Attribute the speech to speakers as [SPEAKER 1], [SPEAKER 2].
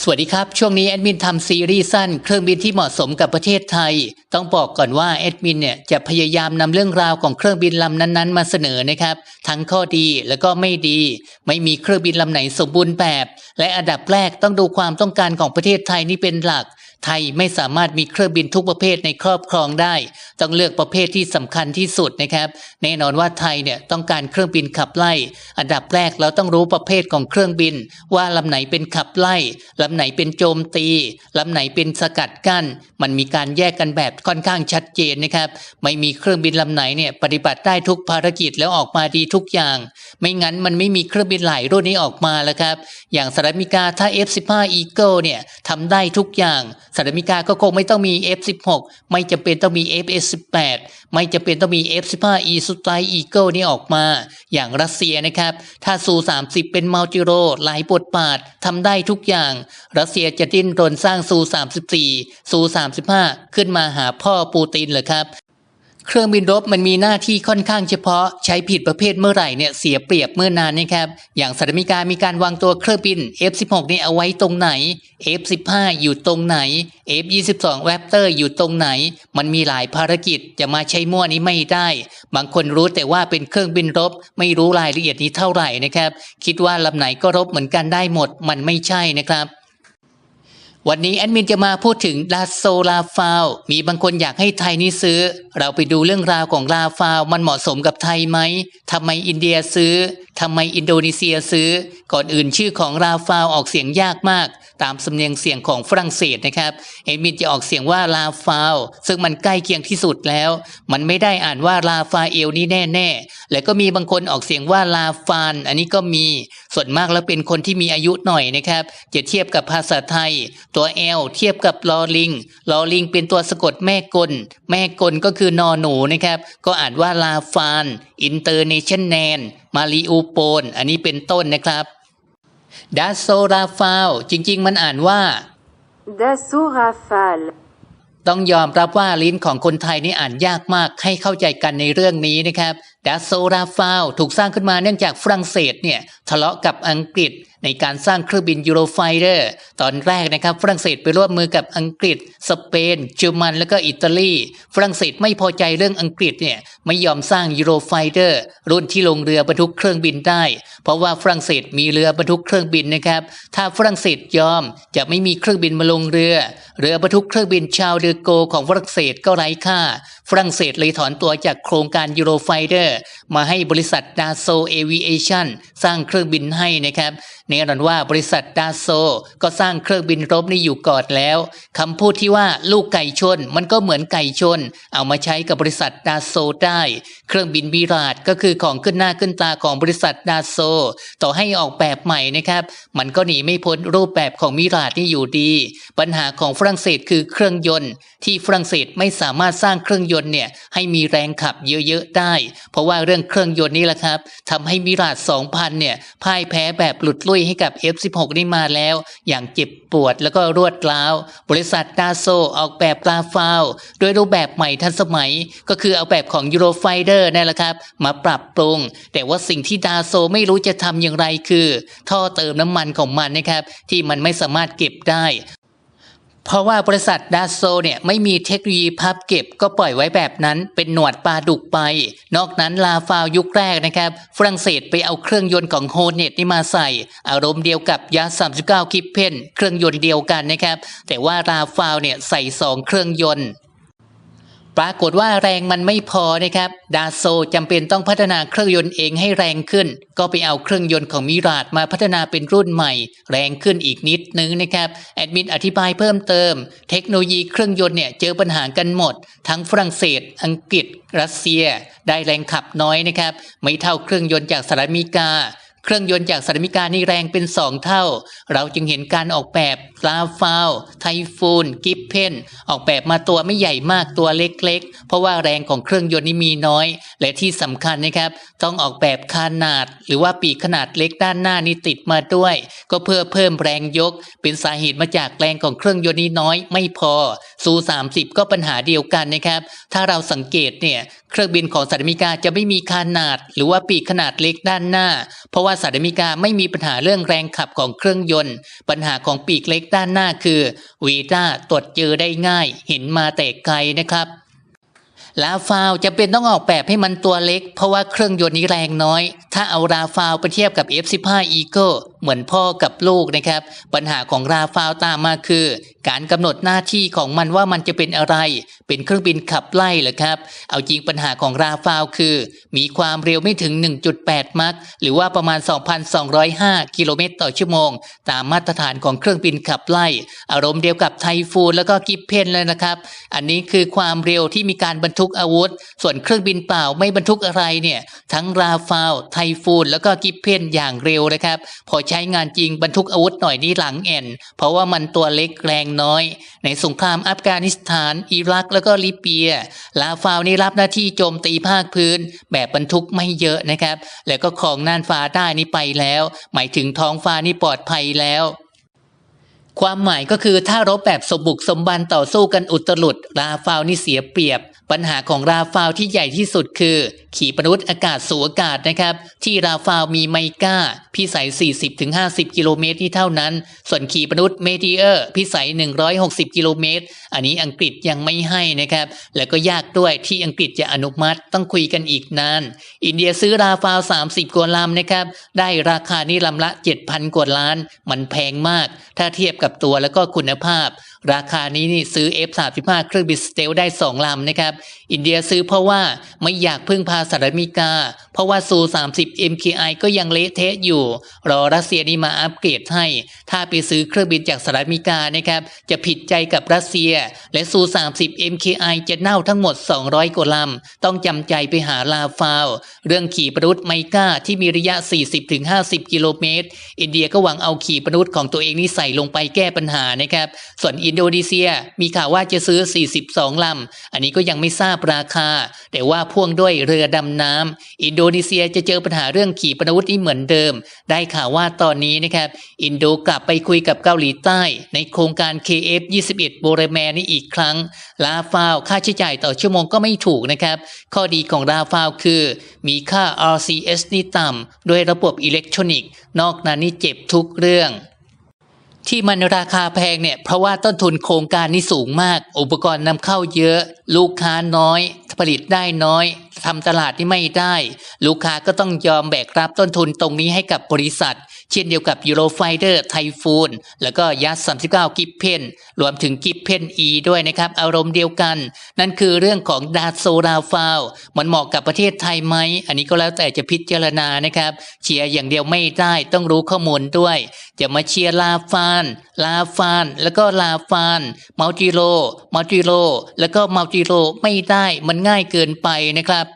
[SPEAKER 1] สวัสดีครับ ช่วงนี้แอดมินทำซีรีส์สั้น เครื่องบินที่เหมาะสมกับประเทศไทย ต้องบอกก่อนว่าแอดมินเนี่ยจะพยายามนำเรื่องราวของเครื่องบินลำนั้นๆ มาเสนอนะครับ ทั้งข้อดีและก็ไม่ดี ไม่มีเครื่องบินลำไหนสมบูรณ์แบบ และอันดับแรกต้องดูความต้องการของประเทศไทยนี่เป็นหลัก ไทยไม่สามารถมีเครื่องบินทุกประเภทในครอบครองได้ ต้องเลือกประเภทที่สำคัญที่สุดนะครับ แน่นอนว่าไทยเนี่ยต้องการเครื่องบินขับไล่ อันดับแรกเราต้องรู้ประเภทของเครื่องบิน ว่าลำไหนเป็นขับไล่ลำไหนเป็นโจมตีลำไหนเป็นสกัดกั้น มันมีการแยกกันแบบค่อนข้างชัดเจนนะครับ ไม่มีเครื่องบินลำไหนเนี่ยปฏิบัติได้ทุกภารกิจแล้วออกมาดีทุกอย่าง ไม่งั้นมันไม่มีเครื่องบินหลายรุ่นนี้ออกมาแล้วครับ อย่างสหรัฐอเมริกาถ้า F15 Eagle เนี่ยทำได้ทุกอย่างสหรัฐอเมริกาก็คงไม่ต้องมี F16 ไม่จำเป็นต้องมี FS18 ไม่จำเป็นต้องมี F15 E Strike Eagle นี่ออกมา อย่างรัสเซียนะครับ ถ้าซู30 เป็นมัลติโรหลายบทบาททำได้ทุกอย่าง รัสเซียจะดิ้นรนสร้างซู34ซู35ขึ้นมาหาพ่อปูตินเหรอครับ เครื่องบินรบมันมีหน้าที่ค่อนข้างเฉพาะใช้ผิดประเภทเมื่อไหร่เนี่ยเสียเปรียบเมื่อนานนะครับ อย่างสหรัฐอเมริกามีการวางตัวเครื่องบิน F16 นี่เอาไว้ตรงไหน F15 อยู่ตรงไหน F22 Raptor อยู่ตรงไหน มันมีหลายภารกิจจะมาใช้มั่วนี้ไม่ได้ บางคนรู้แต่ว่าเป็นเครื่องบินรบ ไม่รู้รายละเอียดนี้เท่าไหร่นะครับ คิดว่าลำไหนก็รบเหมือนกันได้หมดมันไม่ใช่นะครับ วันนี้แอดมินจะมาพูดถึงลาโซลาฟาวมีบางคนอยากให้ไทยนี่ซื้อ เราไปดูเรื่องราวของลาฟาวมันเหมาะสมกับไทยไหมทำไมอินเดียซื้อทำไมอินโดนีเซียซื้อ ก่อนอื่นชื่อของลาฟาวออกเสียงยากมาก ตามสำเนียงเสียงของฝรั่งเศสนะครับแอมินจะออกเสียงว่าลาฟาวซึ่งมันใกล้เคียงที่สุดแล้ว มันไม่ได้อ่านว่าลาฟาเอลนี่แน่ๆ และก็มีบางคนออกเสียงว่าลาฟาน อันนี้ก็มีส่วนมากแล้วเป็นคนที่มีอายุหน่อยนะครับจะเทียบกับภาษาไทย ตัว L เทียบกับลอลิงลอลิงเป็นตัวสะกดแม่กล แม่กลก็คือนอหนูนะครับก็อ่านว่าลาฟานอินเตอร์เนชั่นแนน มาริอูโปน อันนี้เป็นต้นนะครับดัสโซราฟาวจริง ๆ มันอ่านว่า
[SPEAKER 2] Dassault Rafale.
[SPEAKER 1] ต้องยอมรับว่าลิ้นของคนไทยนี่อ่านยากมากให้เข้าใจกันในเรื่องนี้นะครับดัสโซราฟาวถูกสร้างขึ้นมาเนื่องจากฝรั่งเศสเนี่ยทะเลาะกับอังกฤษ ในการสร้างเครื่องบินยูโรไฟเดอร์ตอนแรกนะครับฝรั่งเศสไปร่วมมือกับอังกฤษ สเปนเยอรมันแล้วก็อิตาลีฝรั่งเศสไม่พอใจเรื่องอังกฤษเนี่ยไม่ยอมสร้างยูโรไฟเดอร์รุ่นที่ลงเรือบรรทุกเครื่องบินได้ เพราะว่าฝรั่งเศสมีเรือบรรทุกเครื่องบินนะครับถ้าฝรั่งเศสยอมจะไม่มีเครื่องบินมาลงเรือ เรือบรรทุกเครื่องบินชาวเดอโกของฝรั่งเศสก็ไร้ค่า ฝรั่งเศสเลยถอนตัวจากโครงการยูโรไฟเดอร์มาให้บริษัทดาโซเอวิเอชั่นสร้างเครื่องบินให้นะครับแน่นอนว่าบริษัทดาโซก็สร้างเครื่องบินรบนี้อยู่ก่อนแล้วคำพูดที่ว่าลูกไก่ชน มันก็เหมือนไก่ชน เอามาใช้กับบริษัทดาโซได้ เครื่องบินบิราดก็คือของขึ้นหน้าขึ้นตาของบริษัทดาโซ ต่อให้ออกแบบใหม่นะครับ มันก็หนีไม่พ้นรูปแบบของมิราดนี่อยู่ดี ปัญหาของฝรั่งเศสคือเครื่องยนต์ ที่ฝรั่งเศสไม่สามารถสร้างเครื่องยนต์เนี่ยให้มีแรงขับเยอะๆได้ เพราะว่าเรื่องเครื่องยนต์นี่แหละครับทำให้มิราด2000เนี่ยพ่ายแพ้แบบหลุดลุ่ยให้กับ F16 นี่มาแล้ว อย่างเจ็บปวดแล้วก็รวดร้าว บริษัทดาโซออกแบบลาฟาด้วยรูปแบบใหม่ทันสมัย ก็คือเอาแบบของยูโรไฟเดอร์นั่นแหละครับ มาปรับปรุง แต่ว่าสิ่งที่ดาโซไม่รู้จะทำอย่างไรคือ ท่อเติมน้ำมันของมันนะครับ ที่มันไม่สามารถเก็บได้ เพราะว่าบริษัทดาโซเนี่ยไม่มีเทคโนโลยีพับเก็บก็ปล่อยไว้แบบนั้นเป็นหนวดปลาดุกไป นอกนั้นลาฟาวยุคแรกนะครับ ฝรั่งเศสไปเอาเครื่องยนต์ของโฮเน็ตนี่มาใส่ อารมณ์เดียวกับยา 39คิปเพนเครื่องยนต์เดียวกันนะครับ แต่ว่าลาฟาวเนี่ยใส่สองเครื่องยนต์ ปรากฏว่าแรงมันไม่พอนะครับ ดาโซจำเป็นต้องพัฒนาเครื่องยนต์เองให้แรงขึ้น ก็ไปเอาเครื่องยนต์ของมิราดมาพัฒนาเป็นรุ่นใหม่ แรงขึ้นอีกนิดนึงนะครับ แอดมินอธิบายเพิ่มเติม เทคโนโลยีเครื่องยนต์เนี่ยเจอปัญหากันหมด ทั้งฝรั่งเศส อังกฤษ รัสเซีย ได้แรงขับน้อยนะครับ ไม่เท่าเครื่องยนต์จากสหรัฐอเมริกา เครื่องยนต์จากสหรัฐอเมริกานี่แรงเป็น 2 เท่า เราจึงเห็นการออกแบบลาฟาว ไทฟูน กิฟเพนออกแบบมาตัวไม่ใหญ่มากตัวเล็กๆ เพราะว่าแรงของเครื่องยนต์นี่มีน้อย และที่สำคัญนะครับ ต้องออกแบบขนาด หรือว่าปีกขนาดเล็กด้านหน้านี่ติดมาด้วย ก็เพื่อเพิ่มแรงยก เป็นสาเหตุมาจากแรงของเครื่องยนต์นี่น้อยไม่พอซู30 ก็ปัญหาเดียวกันนะครับ ถ้าเราสังเกตเนี่ยเครื่องบินของสหรัฐอเมริกาจะไม่มีขนาด หรือว่าปีกขนาดเล็กด้านหน้า เพราะว่าสหรัฐอเมริกาไม่มีปัญหาเรื่องแรงขับของเครื่องยนต์ ปัญหาของปีกเล็กด้านหน้าคือวีด้าตรวจเจอได้ง่าย เห็นมาแต่ไกลนะครับ ลาฟาวจะเป็นต้องออกแบบให้มันตัวเล็ก เพราะว่าเครื่องยนต์นี้แรงน้อย ถ้าเอาราฟาวไปเทียบกับ F15 Eagle เหมือนพ่อกับลูกนะครับ ปัญหาของราฟาวตามมาคือ การกำหนดหน้าที่ของมันว่ามันจะเป็นอะไร เป็นเครื่องบินขับไล่เหรอครับ เอาจริงปัญหาของราฟาวคือ มีความเร็วไม่ถึง 1.8 มัคหรือว่าประมาณ 2,205 กิโลเมตรต่อชั่วโมง ตามมาตรฐานของเครื่องบินขับไล่ อารมณ์เดียวกับไทฟูนแล้วก็กิฟเพนเลยนะครับ อันนี้คือความเร็วที่มีการบรรทุกอาวุธ ส่วนเครื่องบินเปล่าไม่บรรทุกอะไรเนี่ยทั้งราฟาวไทฟูนแล้วก็กิฟเพนอย่างเร็วนะครับพอใช้งานจริงบรรทุกอาวุธหน่อยนี่หลังแอนเพราะว่ามันตัวเล็กแรงน้อย ในสงครามอัฟกานิสถาน อิรักแล้วก็ลิเบีย ลาฟาวนี่รับหน้าที่โจมตีภาคพื้น แบบบรรทุกไม่เยอะนะครับ แล้วก็ของน่านฟ้าได้นี่ไปแล้ว หมายถึงท้องฟ้านี่ปลอดภัยแล้วความหมายก็คือถ้ารบแบบสมบุกสมบันต่อสู้กันอุตลุด ราฟาวนี่เสียเปรียบ ปัญหาของราฟาวที่ใหญ่ที่สุดคือ ขีปนาวุธอากาศสู่อากาศนะครับ ที่ราฟาวมีไมก้า พิสัย 40-50 กิโลเมตรที่เท่านั้น ส่วนขีปนาวุธเมดิเออร์พิสัย 160 กิโลเมตร อันนี้อังกฤษยังไม่ให้นะครับ และก็ยากด้วยที่อังกฤษจะอนุมัติต้องคุยกันอีกนาน อินเดียซื้อราฟาว 30กว่าลำนะครับ ได้ราคานี่ลำละ 7,000 กว่าล้าน มันแพงมาก ถ้าเทียบกับตัวแล้วก็คุณภาพ ราคานี้นี่ซื้อ F35 เครื่องบินสเตลได้ 2ลำนะครับ อินเดียซื้อเพราะว่าไม่อยากพึ่งพาสหรัฐอเมริกา เพราะว่าซู 30 MKI ก็ยังเละเทะอยู่ รอรัสเซียนี่มาอัปเกรดให้ ถ้าไปซื้อเครื่องบินจากสหรัฐอเมริกานะครับจะผิดใจกับรัสเซีย และซู 30 MKI จะเน่าทั้งหมด 200 กว่าลำ ต้องจำใจไปหาลาฟาว เรื่องขี่ปนุษไมก้าที่มีระยะ 40-50 กิโลเมตร อินเดียก็หวังเอาขี่ปนุษของตัวเองนี่ใส่ลงไปแก้ปัญหานะครับ ส่วนอินโดนีเซียมีข่าวว่าจะซื้อ 42 ลำ อันนี้ก็ยังไม่ทราบราคา แต่ว่าพ่วงด้วยเรือดำน้ำอินโดนีเซียจะเจอปัญหาเรื่องขีปนาวุธนี่เหมือนเดิม ได้ข่าวว่าตอนนี้นะครับ อินโดกลับไปคุยกับเกาหลีใต้ ในโครงการ KF21 โบเรแมนนี่อีกครั้ง ลาฟาวค่าใช้จ่ายต่อชั่วโมงก็ไม่ถูกนะครับ ข้อดีของลาฟาวคือ มีค่า RCS นี่ต่ำด้วยระบบอิเล็กทรอนิกส์ นอกนั้นนี่เจ็บทุกเรื่องที่มันราคาแพงเนี่ยเพราะว่าต้นทุนโครงการนี่สูงมาก อุปกรณ์นำเข้าเยอะ ลูกค้าน้อย ผลิตได้น้อย ทำตลาดนี่ไม่ได้ ลูกค้าก็ต้องยอมแบกรับต้นทุนตรงนี้ให้กับบริษัท เช่นเดียวกับยูโรไฟเดอร์ไทฟูนแล้วก็ยัส39กิฟเพนรวมถึงกิฟเพนอีด้วยนะครับ อารมณ์เดียวกัน นั่นคือเรื่องของดาโซราฟาวมันเหมาะกับประเทศไทยไหม อันนี้ก็แล้วแต่จะพิจารณานะครับเชียร์อย่างเดียวไม่ได้ต้องรู้ข้อมูลด้วย จะมาเชียร์ลาฟาน ลาฟาน แล้วก็ลาฟานมัลติโรมัลติโรแล้วก็มัลติโรไม่ได้มันง่ายเกินไปนะครับ